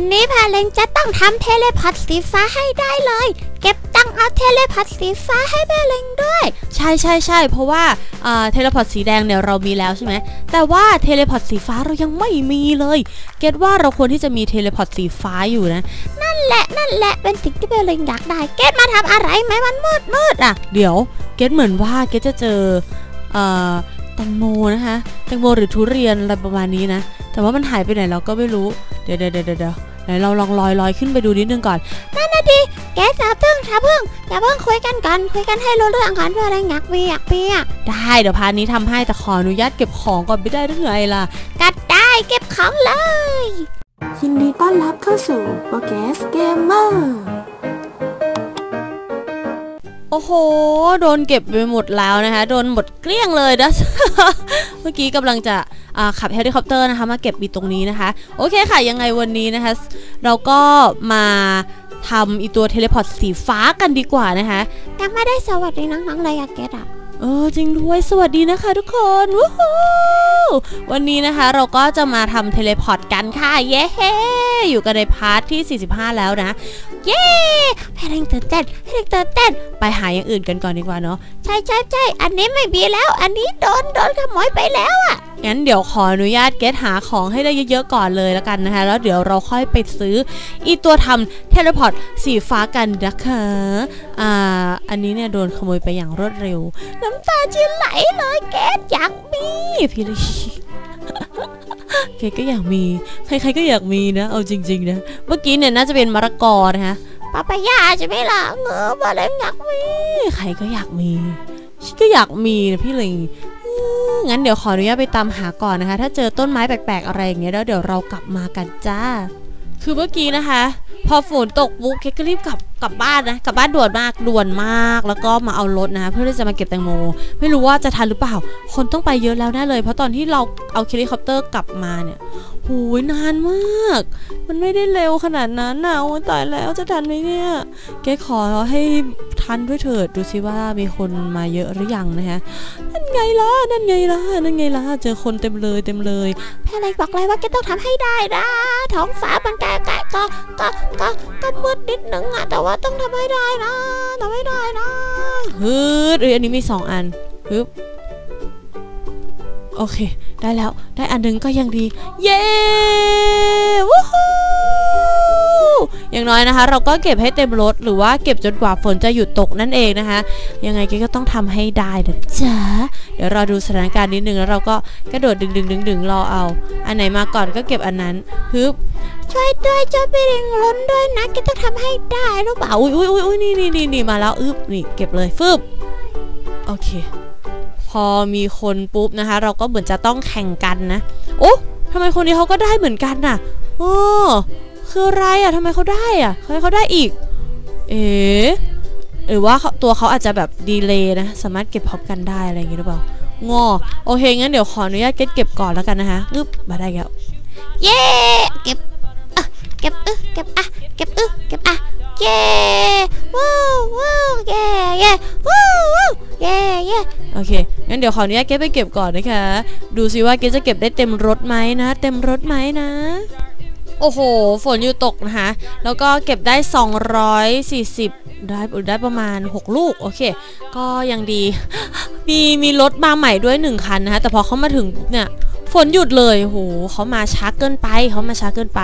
วันนี้แพเลงจะต้องทำเทเลพอร์ตสีฟ้าให้ได้เลย เก็บตังค์เอาเทเลพอร์ตสีฟ้าให้แพเลงด้วย ใช่ใช่ใช่เพราะว่าเทเลพอร์ตสีแดงเนี่ยเรามีแล้วใช่ไหมแต่ว่าเทเลพอร์ตสีฟ้าเรายังไม่มีเลย เกตว่าเราควรที่จะมีเทเลพอร์ตสีฟ้าอยู่นะ นั่นแหละนั่นแหละเป็นสิ่งที่แพเลงอยากได้ เกตมาทำอะไรไหมมันมืดมืดอะ เดี๋ยว เกตเหมือนว่าเกตจะเจอเอ่อแตงโมนะคะแตงโมหรือทุเรียนอะไรประมาณนี้นะ แต่ว่ามันหายไปไหนเราก็ไม่รู้ เดี๋ยวเดี๋ยวเดี๋ยวเดี๋ยว ไหนเราลองลอยลอยขึ้นไปดูนิดนึงก่อนนั่นนะดิแกอย่าเพิ่งอย่าเพิ่งอย่าเพิ่งคุยกันก่อนคุยกันให้รู้เรื่องก่อนเพื่ออะไรอยากเปียกเปียกได้เดี๋ยวพานี้ทำให้แต่ขออนุญาตเก็บของก่อนไม่ได้หรือไงล่ะกัดได้เก็บของเลย ยินดีต้อนรับเข้าสู่โปรแกสเกมเมอร์โอ้โห โดนเก็บไปหมดแล้วนะคะ โดนหมดเกลี้ยงเลยนะ เมื่อกี้กำลังจะ ขับเฮลิคอปเตอร์นะคะมาเก็บอีตรงนี้นะคะ โอเคค่ะยังไงวันนี้นะคะ เราก็มาทำอีตัวเทเลพอร์ตสีฟ้ากันดีกว่านะคะยังไม่ได้สวัสดีน้องๆเลยอะเกดอะเออจริงด้วยสวัสดีนะคะทุกคนวู้ฮู้วันนี้นะคะเราก็จะมาทำเทเลพอร์ตกันค่ะ เย้อยู่กันในพาร์ทที่ 45 แล้วนะ เย้แพลิงตื่นเต้นแพลิงตื่นเต้นไปหาอย่างอื่นกันก่อนดีกว่าเนาะใช่ใช่ใช่อันนี้ไม่มีแล้ว อันนี้โดนโดนขโมยไปแล้วอะงั้นเดี๋ยวขออนุญาตเกตหาของให้ได้เยอะๆก่อนเลยแล้วกันนะคะ แล้วเดี๋ยวเราค่อยไปซื้ออีตัวทำเทเลพอร์ตสีฟ้ากันนะคะอ่าอันนี้เนี่ยโดนขโมยไปอย่างรวดเร็ว น้ำตาจะไหลเลยเกดอยากมีนี่พี่ลิ เกก็อยากมี ใครๆก็อยากมีนะ เอาจริง ๆ นะ เมื่อกี้เนี่ยน่าจะเป็นมะละกอนะคะปาปายาใช่ไหมล่ะเงอมาแล้วอยากมี ใครก็อยากมีฉันก็อยากมีนะพี่ลิงอืมงั้นเดี๋ยวขออนุญาตไปตามหาก่อนนะคะ ถ้าเจอต้นไม้แปลกๆอะไรอย่างเงี้ยแล้วเดี๋ยวเรากลับมากันจ้า คือเมื่อกี้นะคะ พอฝนตกปุ๊บเคก็รีบกลับกลับบ้านนะกลับบ้านด่วนมากด่วนมาก แล้วก็มาเอารถนะ เพื่อที่จะมาเก็บแตงโม ไม่รู้ว่าจะทันหรือเปล่า คนต้องไปเยอะแล้วแน่เลย เพราะตอนที่เราเอาเฮลิคอปเตอร์กลับมาเนี่ยโหยนานมาก มันไม่ได้เร็วขนาดนั้นนะโอ้ตายแล้วจะทันไหมเนี่ยแกขอให้ทันด้วยเถิดดูซิว่ามีคนมาเยอะหรือยังนะคะนั่นไงล่ะนั่นไงล่ะนั่นไงล่ะเจอคนเต็มเลยเต็มเลยแพลิงบอกเลยว่าเกต้องทำให้ได้นะท้องฟ้ามันแก่ๆก็ก็ก็ก็มืดนิดนึงอะแต่ว่าต้องทำให้ได้นะทำให้ได้นะฮึดเอ้ยอันนี้มีสองอันฮึบโอเค ได้แล้ว ได้อันหนึงก็ยังดี เย้ วู้ฮู้ อย่างน้อยนะคะ เราก็เก็บให้เต็มรถหรือว่าเก็บจนกว่าฝนจะหยุดตกนั่นเองนะคะ ยังไงก็ต้องทำให้ได้นะจ๊ะเดี๋ยวเรอดูสถานการณ์นิดนึงแล้วเราก็กระโดดดึงดึงดึงดึงรอเอา อันไหนมาก่อนก็เก็บอันนั้นฮึบช่วยด้วยช่วยพี่ลิงล้นด้วยนะกดต้องทำให้ได้รู้เปล่าอุ้ยอุ้ยอุ้ยอุ้ยนี่นี่นี่นี่มาแล้วอึบนี่เก็บเลยฟึบโอเค พอมีคนปุ๊บนะคะ เราก็เหมือนจะต้องแข่งกันนะโอ้ทำไมคนนี้เขาก็ได้เหมือนกันน่ะโอ้ คืออะไรอะทำไมเขาได้อะทำไมเขาได้อีก เอ๋หรือว่าเขาตัวเขาอาจจะแบบดีเลย์นะ สามารถเก็บพร้อมกันได้อะไรอย่างงี้หรือเปล่างอโอเค งั้นเดี๋ยวขออนุญาตเก็บเก็บก่อนแล้วกันนะคะอึบมาได้แล้วเย้เก็บอะเก็บอึเก็บอะเก็บอึเก็บอะเย้ว้าวว้าวเย้เย้ว้าวว้าวเย้เย้โอเคงั้นเดี๋ยวขออนุญาตเก็บไปเก็บก่อนนะคะ ดูซิว่าเก็บจะเก็บได้เต็มรถไหมนะ เต็มรถไหมนะ โอ้โห ฝนอยู่ตกนะคะ แล้วก็เก็บได้ 240 ได้ได้ประมาณ 6 ลูก โอเค ก็ยังดี มีมีรถมาใหม่ด้วย 1 คันนะคะ แต่พอเขามาถึงเนี่ย ฝนหยุดเลยโหเขามาช้าเกินไปเขามาช้าเกินไป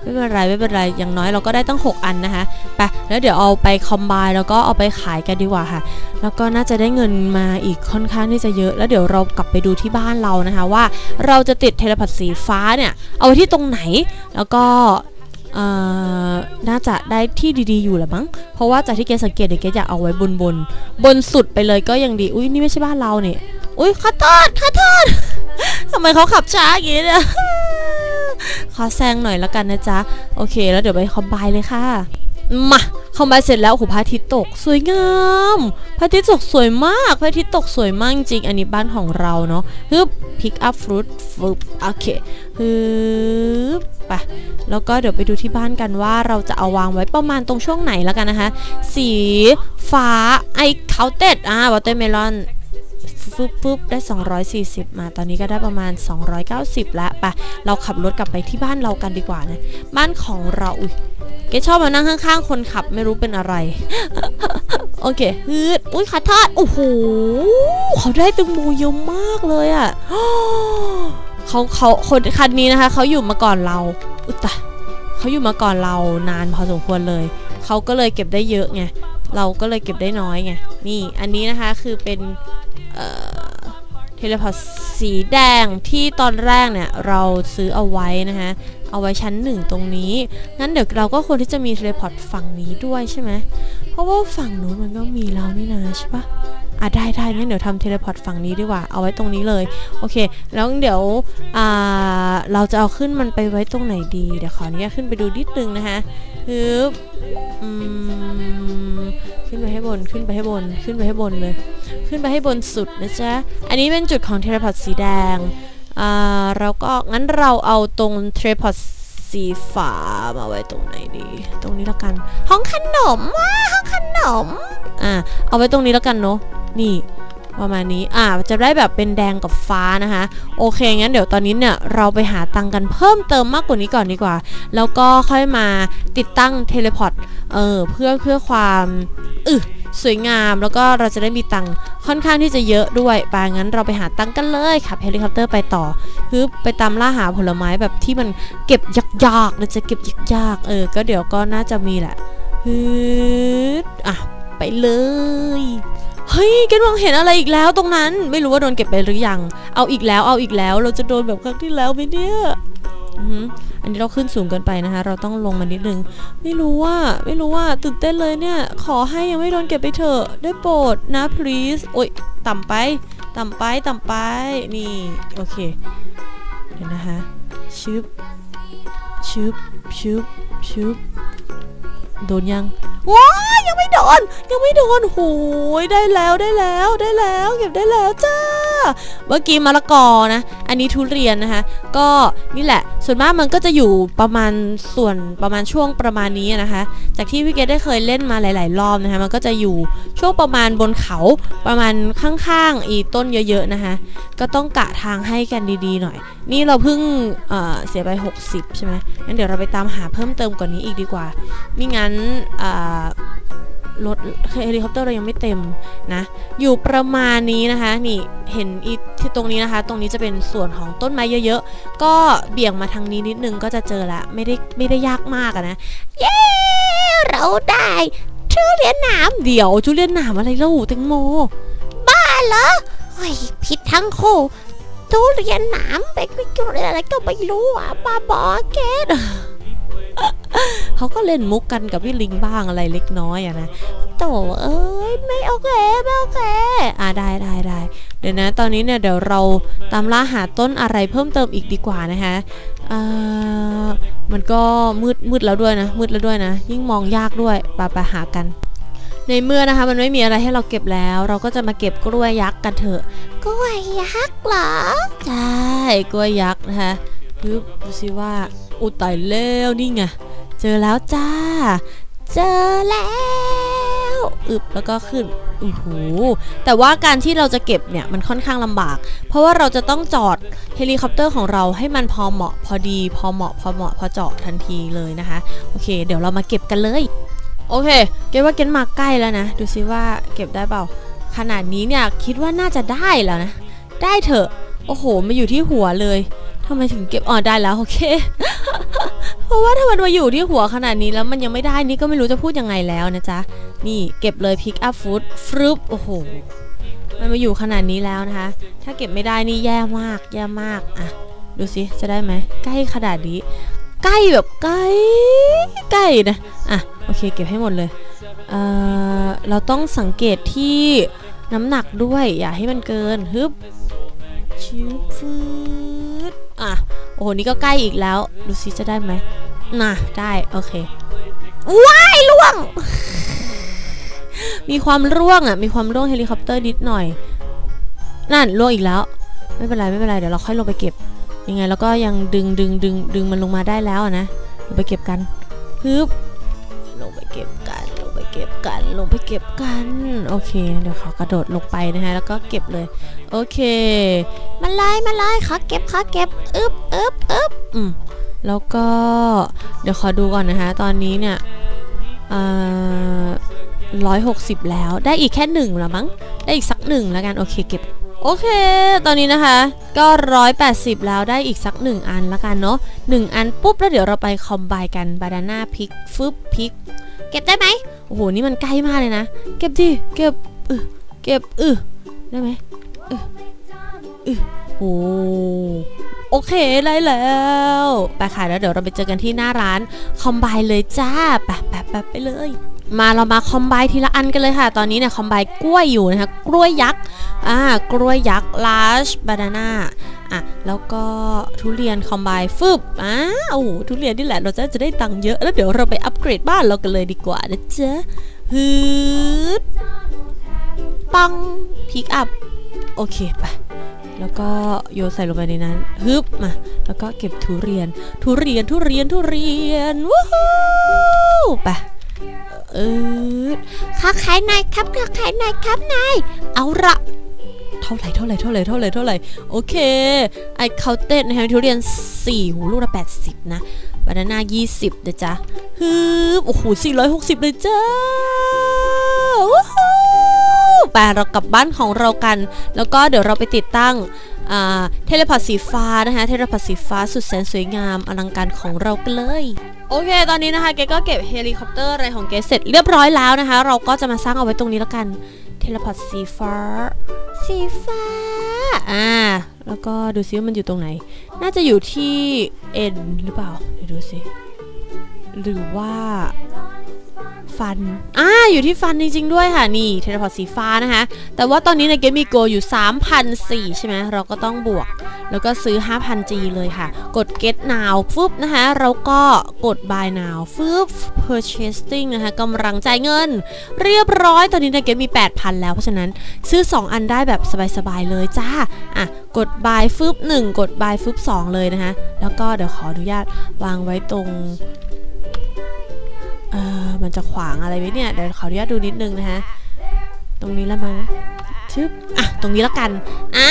ไม่เป็นไรไม่เป็นไร อย่างน้อยเราก็ได้ตั้ง 6 อันนะคะไปแล้วเดี๋ยวเอาไปคอมไบแล้วก็เอาไปขายกันดีกว่าค่ะ แล้วก็น่าจะได้เงินมาอีกค่อนข้างที่จะเยอะ แล้วเดี๋ยวเรากลับไปดูที่บ้านเรานะคะว่า เราจะติดเทเลพอร์ตสีฟ้าเนี่ย เอาไว้ที่ตรงไหน แล้วก็ น่าจะได้ที่ดีๆอยู่แหละมั้ง เพราะว่าจากที่เกสังเกตเดี๋ยวเกอยากเอาไว้บนบน บนสุดไปเลยก็ยังดี อุ้ยนี่ไม่ใช่บ้านเราเนี่ย อุ้ยขอโทษขอโทษทำไมเขาขับช้าอย่างนี้เนี่ยขอแซงหน่อยแล้วกันนะจ๊ะ โอเค แล้วเดี๋ยวไปคอมไบเลยค่ะ มาคอมไบเสร็จแล้วโอ้โหพระอาทิตย์ตกสวยงาม พระอาทิตย์ตกสวยมาก พระอาทิตย์ตกสวยมากจริง อันนี้บ้านของเราเนาะฮึบ pick up fruit ฟึบโอเคฮึบ ไปแล้วก็เดี๋ยวไปดูที่บ้านกันว่าเราจะเอาวางไว้ประมาณตรงช่วงไหนแล้วกันนะคะ สีฟ้าไอเคาเต็ดอ่าวอเตอร์เมลอนฟึบฟึบได้ 240 มา ตอนนี้ก็ได้ประมาณ 290 แล้วปะเราขับรถกลับไปที่บ้านเรากันดีกว่านะ บ้านของเรา อุ้ยเกชอบมานั่งข้างๆ คนขับไม่รู้เป็นอะไร โอเคฮืดอุ้ยขอโทษโอ้โห เขาได้ตึงโมเยอะมากเลยอะ่ะ เขาเขาคนคันนี้นะคะเขาอยู่มาก่อนเราอุตาเขาอยู่มาก่อนเรานานพอสมควรเลยเขาก็เลยเก็บได้เยอะไงเราก็เลยเก็บได้น้อยไงนี่อันนี้นะคะคือเป็นเทเลพอร์ตสีแดงที่ตอนแรกเนี่ยเราซื้อเอาไว้นะคะเอาไว้ชั้นหนึ่งตรงนี้ งั้นเดี๋ยวเราก็ควรที่จะมีเทเลพอร์ตฝั่งนี้ด้วยใช่ไหมเพราะว่าฝั่งนู้นมันก็มีแล้วนี่นะใช่ปะ อะได้ได้งั้นเดี๋ยวทำเทเลพอร์ตฝั่งนี้ดีกว่า เอาไว้ตรงนี้เลย โอเค แล้วเดี๋ยวอ่าเราจะเอาขึ้นมันไปไว้ตรงไหนดี เดี๋ยวขออนุญาตขึ้นไปดูนิดนึงนะคะฮึบอืมขึ้นไปให้บน ขึ้นไปให้บน ขึ้นไปให้บนเลย ขึ้นไปให้บนสุดนะจ๊ะ อันนี้เป็นจุดของเทเลพอร์ตสีแดง อ่า เราก็ งั้นเราเอาตรงเทเลพอร์ตสีฟ้ามาไว้ตรงไหนดี ตรงนี้แล้วกัน ห้องขนมว้าห้องขนม อ่า เอาไว้ตรงนี้แล้วกันเนาะ นี่ประมาณนี้ อ่า จะได้แบบเป็นแดงกับฟ้านะคะ โอเค งั้นเดี๋ยวตอนนี้เนี่ย เราไปหาตังกันเพิ่มเติมมากกว่านี้ก่อนดีกว่า แล้วก็ค่อยมาติดตั้งเทเลพอร์ต เออ เพื่อเพื่อความอึสวยงาม แล้วก็เราจะได้มีตังค่อนข้างที่จะเยอะด้วยปางั้นเราไปหาตังกันเลยขับเฮลิคอปเตอร์ไปต่อคือไปตามล่าหาผลไม้แบบที่มันเก็บยากๆเราจะเก็บยากๆ เออ ก็เดี๋ยวก็น่าจะมีแหละฮึอะ ไปเลย ฮ้ยแกมองเห็นอะไรอีกแล้วตรงนั้น ไม่รู้ว่าโดนเก็บไปหรือยัง เอาอีกแล้ว เอาอีกแล้ว เราจะโดนแบบครั้งที่แล้วไหมเนี่ยอันนี้เราขึ้นสูงเกินไปนะคะ เราต้องลงมานิดนึง ไม่รู้ว่า ไม่รู้ว่าตื่นเต้นเลยเนี่ย ขอให้ยังไม่โดนเก็บไปเถอะ ได้โปรดนะ please โอ๊ยต่ำไป ต่ำไป ต่ำไป นี่ โอเค เดี๋ยวนะคะชึบชึบชึบชึบ โดนยังว้ายังไม่โดน ยังไม่โดนโหยได้แล้วได้แล้วได้แล้ว เก็บได้แล้วจ้า เมื่อกี้มะละกอนะ อันนี้ทุเรียนนะคะ ก็นี่แหละ ส่วนมากมันก็จะอยู่ประมาณส่วนประมาณช่วงประมาณนี้นะคะ จากที่พี่เกดได้เคยเล่นมาหลาย ๆ รอบนะคะ มันก็จะอยู่ช่วงประมาณบนเขาประมาณข้างๆอีต้นเยอะ ๆ นะคะ ก็ต้องกะทางให้กันดี ๆ หน่อย นี่เราเพิ่งเเสียไป 60 ใช่ไหมงั้นเดี๋ยวเราไปตามหาเพิ่มเติมกว่านี้อีกดีกว่ามิงั้น รถเฮลิคอปเตอร์เรายังไม่เต็มนะ อยู่ประมาณนี้นะคะ นี่เห็นอีที่ตรงนี้นะคะ ตรงนี้จะเป็นส่วนของต้นไม้เยอะๆ ก็เบี่ยงมาทางนี้นิดนึงก็จะเจอละไม่ได้ไม่ได้ยากมากนะ เย้ เราได้ทุเรียนหนามเดี๋ยวทุเรียนหนามอะไรเล่าแตงโม บ้าเหรอเฮ้ยผิดทั้งคู่ทุเรียนหนามไปไม่เกี่ยวอะไรก็ไม่รู้อะบ้าบอเก เขาก็เล่นมุกกันกับพี่ลิงบ้างอะไรเล็กน้อยอะนะโตเอ้ยไม่โอเคไม่โอเคอ่าได้ได้ได้เดี๋ยวนะ ตอนนี้เนี่ยเดี๋ยวเราตามล่าหาต้นอะไรเพิ่มเติมอีกดีกว่านะคะอ่ามันก็มืดมืดแล้วด้วยนะ มืดแล้วด้วยนะ ยิ่งมองยากด้วยไปไปหากันในเมื่อนะคะมันไม่มีอะไรให้เราเก็บแล้ว เราก็จะมาเก็บกล้วยยักษ์กันเถอะกล้วยยักษ์เหรอใช่กล้วยยักษ์นะคะฮึบดูสิว่า อุตายแล้วนี่ไง เจอแล้วจ้า เจอแล้วอึบแล้วก็ขึ้นโอ้โหแต่ว่าการที่เราจะเก็บเนี่ยมันค่อนข้างลำบาก เพราะว่าเราจะต้องจอดเฮลิคอปเตอร์ของเราให้มันพอเหมาะพอดี พอเหมาะพอเหมาะพอเจาะทันทีเลยนะคะ โอเค เดี๋ยวเรามาเก็บกันเลย โอเค เกดว่าเกดมาใกล้แล้วนะ ดูซิว่าเก็บได้เปล่า ขนาดนี้เนี่ยคิดว่าน่าจะได้แล้วนะ ได้เถอะ โอ้โหมาอยู่ที่หัวเลย ทำไมถึงเก็บอ๋อได้แล้วโอเค เพราะว่าถ้ามันมาอยู่ที่หัวขนาดนี้แล้วมันยังไม่ได้นี่ก็ไม่รู้จะพูดยังไงแล้วนะจ๊ะ นี่เก็บเลย pick up food ฟรึบโอ้โห มันมาอยู่ขนาดนี้แล้วนะคะ ถ้าเก็บไม่ได้นี่แย่มาก แย่มาก อะ ดูสิจะได้ไหมใกล้ขนาดนี้ ใกล้แบบใกล้ใกล้นะ อะโอเค เก็บให้หมดเลยเอ่อเราต้องสังเกตที่น้ำหนักด้วย อย่าให้มันเกินฮึบชิบฟื อะ โอ้โห นี่ก็ใกล้อีกแล้ว ดูสิจะได้ไหมน่ะ ได้ โอเค ว้ายล่วง มีความร่วงอะ มีความร่วงเฮลิคอปเตอร์นิดหน่อย นั่นร่วงอีกแล้ว ไม่เป็นไร ไม่เป็นไร เดี๋ยวเราค่อยลงไปเก็บ ยังไงแล้วก็ยังดึงดึงดึงดึงมันลงมาได้แล้วนะลงไปเก็บกันฮึบลงไปเก็บ เก็บกัน ลงไปเก็บกัน โอเค เดี๋ยวขอกระโดดลงไปนะฮะ แล้วก็เก็บเลย โอเคมาเลยมาเลยขอเก็บขอเก็บ อึบอึบอึบอืมแล้วก็ เดี๋ยวขอดูก่อนนะคะตอนนี้เนี่ยร้อยหกสิบแล้ว ได้อีกแค่หนึ่งแล้วมั้ง ได้อีกสักหนึ่งแล้วกัน โอเค เก็บโอเค ตอนนี้นะคะ ก็ร้อยแปดสิบแล้วได้อีกสักหนึ่งอันแล้วกันเนาะหนึ่งอันปุ๊บ แล้วเดี๋ยวเราไปคอมไบกันบานาน่าพิกฟึบพริก เก็บได้ไหมโอ้โห นี่มันใกล้มากเลยนะ เก็บดิ เก็บเออเก็บเออได้ไหมเออเออโอ้โอเคได้แล้ว ไปค่ะแล้วเดี๋ยวเราไปเจอกันที่หน้าร้านคอมไบเลยจ้าไปไปไปไปเลย มาเรามาคอมไบทีละอันกันเลยค่ะ ตอนนี้เนี่ยคอมไบกล้วยอยู่นะคะ กล้วยยักษ์ อ่า กล้วยยักษ์ large banana อะแล้วก็ทุเรียนคอมไบฟึบอ้าโอ้โหทุเรียนนี่แหละเราจะจะได้ตังค์เยอะแล้วเดี๋ยวเราไปอัปเกรดบ้านเรากันเลยดีกว่านะเจ๊ฮึดปังพิกอัพโอเคไปแล้วก็โยนใส่ลงไปในนั้นฮึบมาแล้วก็เก็บทุเรียน ทุเรียนทุเรียนทุเรียนวู้ฮู้ไปเออขอขายน่อยครับขอขายน่อยครับนายเอาละ ท่าไหร่เท่าไหร่เท่าไหร่เท่าไหร่เท่าไหร่โอเคไอเคาเต็ดนะคะทุเรียน4หูลูกละ 80 นะบานาน่า20นะจ๊ะฮึบโอ้โห460 เลยจ้าวู้ฮู้ไปเรากลับบ้านของเรากัน แล้วก็เดี๋ยวเราไปติดตั้งเทเลพอร์ตสีฟ้านะคะ เทเลพอร์ตสีฟ้าสุดแสนสวยงามอลังการของเรากันเลย โอเค ตอนนี้นะคะเกก็เก็บเฮลิคอปเตอร์อะไรของเกเสร็จเรียบร้อยแล้วนะคะ เราก็จะมาสร้างเอาไว้ตรงนี้แล้วกัน เทเลพอร์ตสีฟ้า สีฟ้า อ่า แล้วก็ดูซิว่ามันอยู่ตรงไหน น่าจะอยู่ที่ N หรือเปล่า เดี๋ยวดูซิหรือว่า ฟัน อ่า อยู่ที่ฟันจริง ๆ ด้วยค่ะ นี่เทเลพอร์ตสีฟ้านะคะ แต่ว่าตอนนี้ในเกมมีโกอยู่ 3,004ใช่ไหม เราก็ต้องบวก แล้วก็ซื้อ 5,000G เลยค่ะ กด get now ฟึบนะคะ เราก็กด buy now ฟึบ purchasing นะคะกำลังจ่ายเงิน เรียบร้อย ตอนนี้ในเกมมี 8,000 แล้ว เพราะฉะนั้นซื้อ 2 อันได้แบบสบาย ๆ เลยจ้า อะ กด buy ฟึบ1กด buy ฟึบ2เลยนะคะ แล้วก็เดี๋ยวขออนุญาตวางไว้ตรง มันจะขวางอะไรไหมเนี่ย เดี๋ยวขออนุญาตดูนิดนึงนะคะ ตรงนี้แล้วมั้งชึบอะ ตรงนี้แล้วกัน อ่า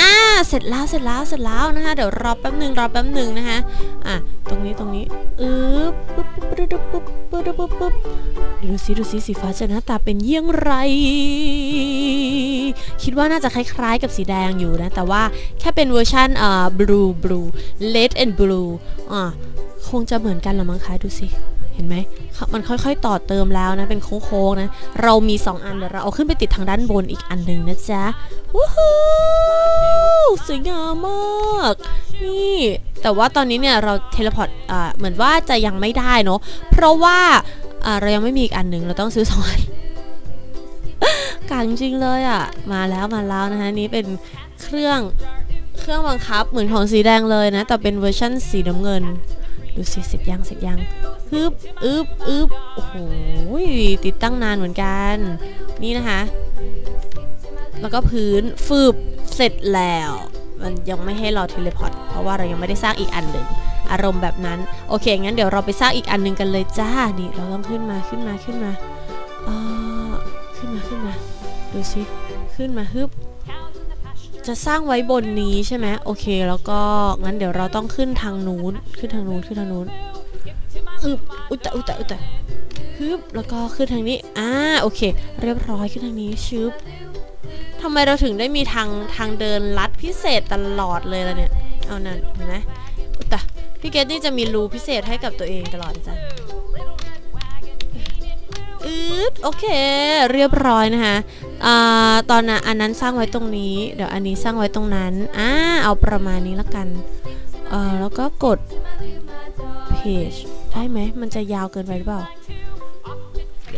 เสร็จแล้ว เสร็จแล้ว เสร็จแล้วนะคะ เดี๋ยวรอแป๊บหนึ่งรอแป๊บหนึ่งนะคะ อะ ตรงนี้ ตรงนี้อึ๊บปุ๊บปุ๊บปุ๊บปุ๊บปุ๊บปุ๊บดูสิดูสิสีฟ้าจะหน้าตาเป็นเยี่ยงไร คิดว่าน่าจะคล้ายๆกับสีแดงอยู่นะ แต่ว่าแค่เป็นเวอร์ชันอ่า blue blue red and blue อ่าคงจะเหมือนกันละมั้งคะ ดูสิ เห็นไหมมันค่อยๆต่อเติมแล้วนะ เป็นโค้งๆนะ เรามี 2 อันเดี๋ยวเราเอาขึ้นไปติดทางด้านบนอีกอันหนึ่งนะจ๊ะวู้ฮู้สวยงามมาก นี่แต่ว่าตอนนี้เนี่ยเราเทเลพอร์ตอ่าเหมือนว่าจะยังไม่ได้เนาะเพราะว่าอ่าเรายังไม่มีอีกอันหนึ่งเราต้องซื้อสองอันกังจริงเลยอะ มาแล้วมาแล้วนะคะนี่เป็นเครื่องเครื่องบังคับเหมือนของสีแดงเลยนะ แต่เป็นเวอร์ชั่นสีน้ำเงิน ดูสิเสร็จยังเสร็จยังฮึบอึบอึบโอ้โหติดตั้งนานเหมือนกัน นี่นะคะ แล้วก็พื้นฟืบเสร็จแล้ว มันยังไม่ให้เราเทเลพอร์ตเพราะว่าเรายังไม่ได้สร้างอีกอันหนึ่งอารมณ์แบบนั้น โอเค งั้นเดี๋ยวเราไปสร้างอีกอันหนึ่งกันเลยจ้า นี่เราต้องขึ้นมาขึ้นมาขึ้นมาเอ่อขึ้นมาขึ้นมา ดูสิ ขึ้นมาฮึบ จะสร้างไว้บนนี้ใช่ไหมโอเค แล้วก็งั้นเดี๋ยวเราต้องขึ้นทางนู้นขึ้นทางนู้นขึ้นทางนู้นอึบอุตะอุตะอุตะฮึบแล้วก็ขึ้นทางนี้อ่าโอเค เรียบร้อยขึ้นทางนี้ชึบทำไมเราถึงได้มีทางทางเดินลัดพิเศษตลอดเลยล่ะเนี่ยเอานั่นเห็นไหมอุตะพี่เกดนี่จะมีรูพิเศษให้กับตัวเองตลอดจ้ะ อืดโอเค เรียบร้อยนะคะอตอนนั้นอันนั้นสร้างไว้ตรงนี้ เดี๋ยวอันนี้สร้างไว้ตรงนั้นอ่าเอาประมาณนี้ละกันเอ่อแล้วก็กด page ได้ไหมมันจะยาวเกินไปหรือเปล่า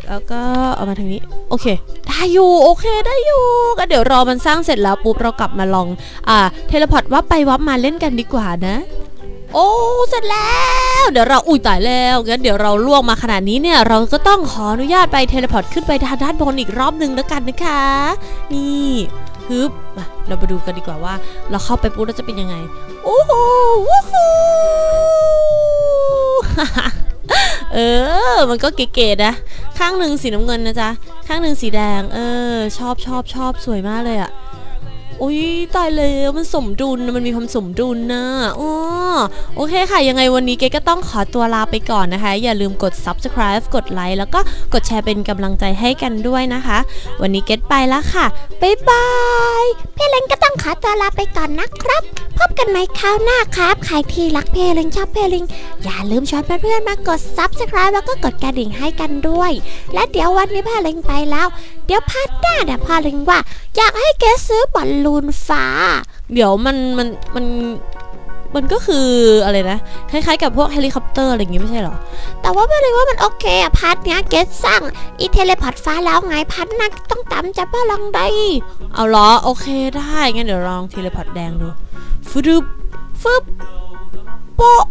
แล้วก็เอามาทางนี้โอเค ได้อยู่โอเคได้อยู่ก็เดี๋ยวรอมันสร้างเสร็จแล้วปุ๊บเรากลับมาลองอ่าเทเลพอร์ตวับไปวับมาเล่นกันดีกว่านะ โอ้เสร็จแล้วเดี๋ยวเราอุ้ยตายแล้วงั้นเดี๋ยวเราล่วงมาขนาดนี้เนี่ยเราก็ต้องขออนุญาตไปเทเลพอร์ตขึ้นไปทางด้านบนอีกรอบหนึ่งแล้วกันนะคะ นี่ฮึบมาเราไปดูกันดีกว่าว่า เราเข้าไปปุ๊บเราจะเป็นยังไงโอ้โหวู้ฮูเออ มันก็เก๋ๆนะขข้างหนึ่งสีน้ำเงินนะจ๊ะ ข้างหนึ่งสีแดง เออ ชอบชอบชอบสวยมากเลยอะ อุ้ยตายแล้วมันสมดุลมันมีความสมดุลนะอ๋อโอเคค่ะ ยังไงวันนี้เกดก็ต้องขอตัวลาไปก่อนนะคะ อย่าลืมกด subscribe กดไลค์แล้วก็กดแชร์เป็นกำลังใจให้กันด้วยนะคะ วันนี้เกดไปแล้วค่ะบ๊ายบายพี่เล้งก็ต้องขอตัวลาไปก่อนนะครับ พบกันใหม่คราวหน้าครับใครที่รักเพลิงชอบเพลิงอย่าลืมชวนเพื่อนๆมากด subscribe แล้วก็กดกระดิ่งให้กันด้วย และเดี๋ยววันนี้พ่เล้งไปแล้ว ดี๋ยวพาร์ทหน้าเดี๋ยวพ่อเล้งว่า อยากให้เกสซื้อบอลลูนฟ้า เดี๋ยวมันมันมันมันก็คืออะไรนะคล้ายๆกับพวกเฮลิคอปเตอร์อะไรอย่างงี้ไม่ใช่เหรอ แต่ว่าพ่อเล้งว่ามันโอเคอะพาร์ทเนี้ยเกสสร้างอีเทเลพอร์ตฟ้าแล้วไงพาร์ทหน้าต้องตามจะพ่อลองได้ เอาเหรอโอเคได้งั้นเดี๋ยวลองเทเลพอร์ตแดงดูฟึบฟึบโปะ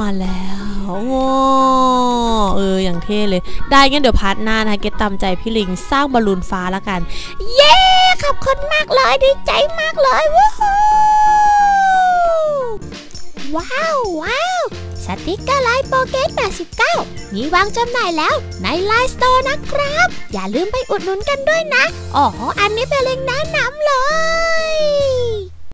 มาแล้วว้เออ อย่างเท่เลย ได้งั้นเดี๋ยวพาร์ทหน้านะเกตตามใจพี่ลิงสร้างบอลลูนฟ้าแล้วกัน เย้ ขอบคุณมากเลยดีใจมากเลยว้าวว้าว ว้าว สติกเกอร์ไลน์โปเกต89 มีวางจำหน่ายแล้วในไลน์สโตร์นะครับ อย่าลืมไปอุดหนุนกันด้วยนะ อ๋อ อันนี้เป็นเล็งแนะนำเลย